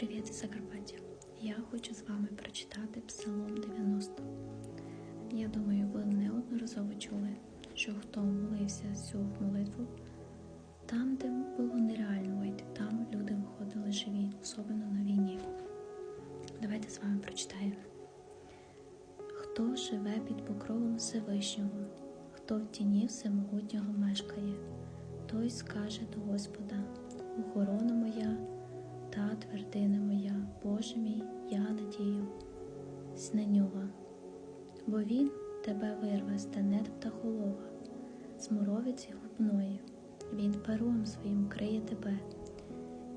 Привіт із Закарпаття! Я хочу з вами прочитати Псалом 90. Я думаю, ви неодноразово чули, що хто молився цю молитву, там, де було нереально вийти, там люди виходили живі, особливо на війні. Давайте з вами прочитаємо. Хто живе під покровом Всевишнього, хто в тіні всемогутнього мешкає, той скаже до Господа, охорона моя Боже мій, я надію, на нього, бо Він тебе вирве з тенет птахолова, з моровиці губної, Він пером своїм криє тебе,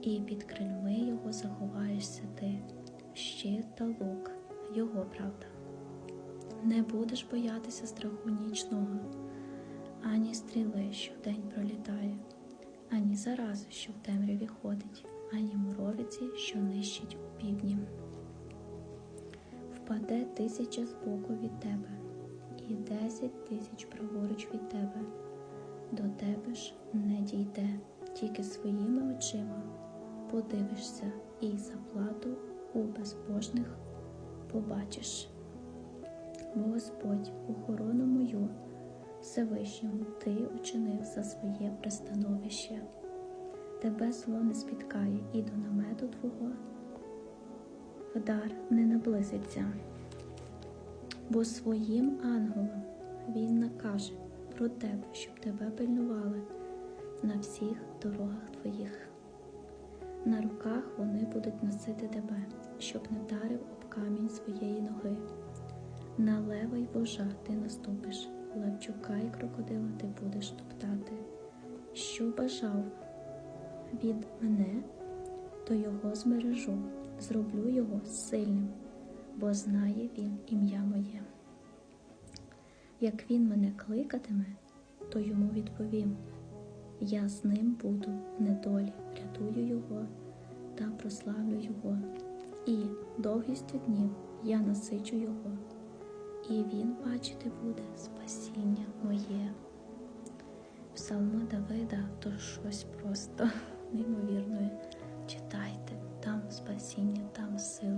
і під крильми його заховаєшся ти, щит та лук, його правда. Не будеш боятися страху нічного, ані стріли, що вдень пролітає, ані зарази, що в темряві ходить ані муровиці, що нищить у півдні. Впаде тисяча збоку від тебе, і десять тисяч праворуч від тебе, до тебе ж не дійде, тільки своїми очима подивишся і заплату у безбожних побачиш. Бо Господь, охорону мою, Всевишньому ти учинив за своє пристановище тебе зло не спіткає, і до намету твого вдар не наблизиться, бо своїм ангелам він накаже про тебе, щоб тебе пильнували на всіх дорогах твоїх. На руках вони будуть носити тебе, щоб не вдарив об камінь своєї ноги. На лева й вожа ти наступиш, левчука й крокодила ти будеш топтати. Що бажав від мене, то його змережу, зроблю його сильним, бо знає він ім'я моє. Як він мене кликатиме, то йому відповім я з ним буду в недолі, рятую його та прославлю його, і довгістю днів я насичу його, і він бачити буде спасіння моє. Псалма Давида то щось просто неймовірної. Читайте, там спасіння, там сила.